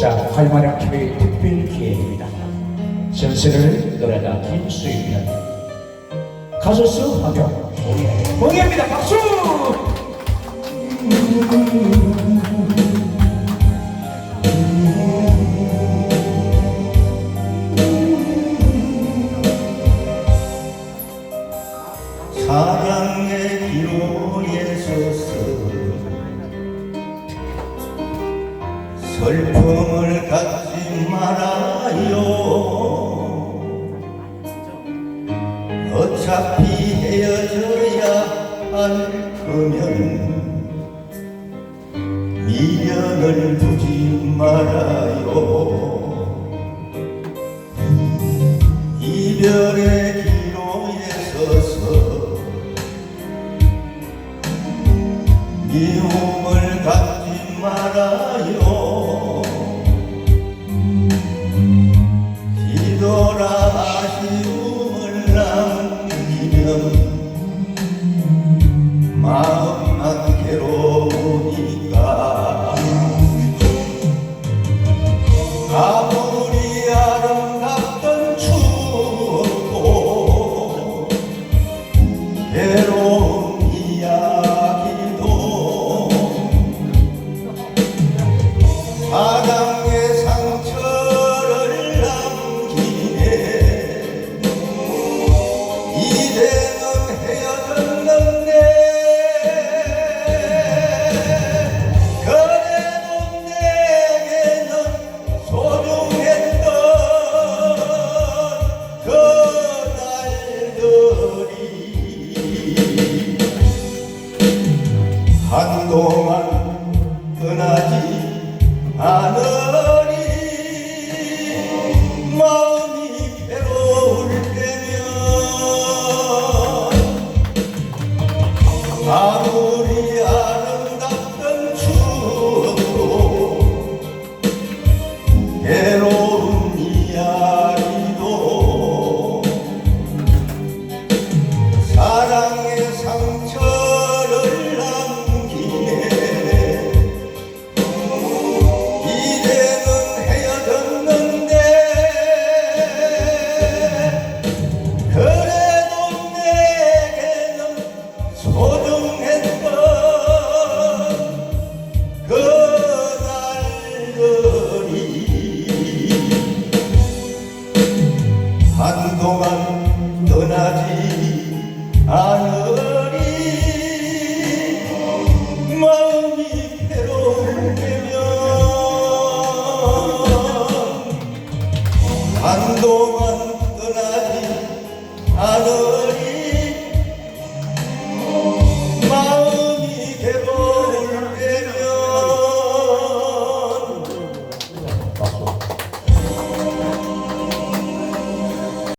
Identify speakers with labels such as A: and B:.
A: 자, 활마력 TV의 특별 기획입니다. 전세를 노래다 김수입니다. 가수수 하경 공예. 공예입니다. 박수!
B: 사랑의 갖지 말아요. 어차피 헤어져야 할 거면 미련을 두지 말아요. 이별의 기로에 서서 미움을 갖지 말아요 아 떠나 동안 떠나지 않으리. 마음이 괴로울 때면 한동안 떠나지 않으리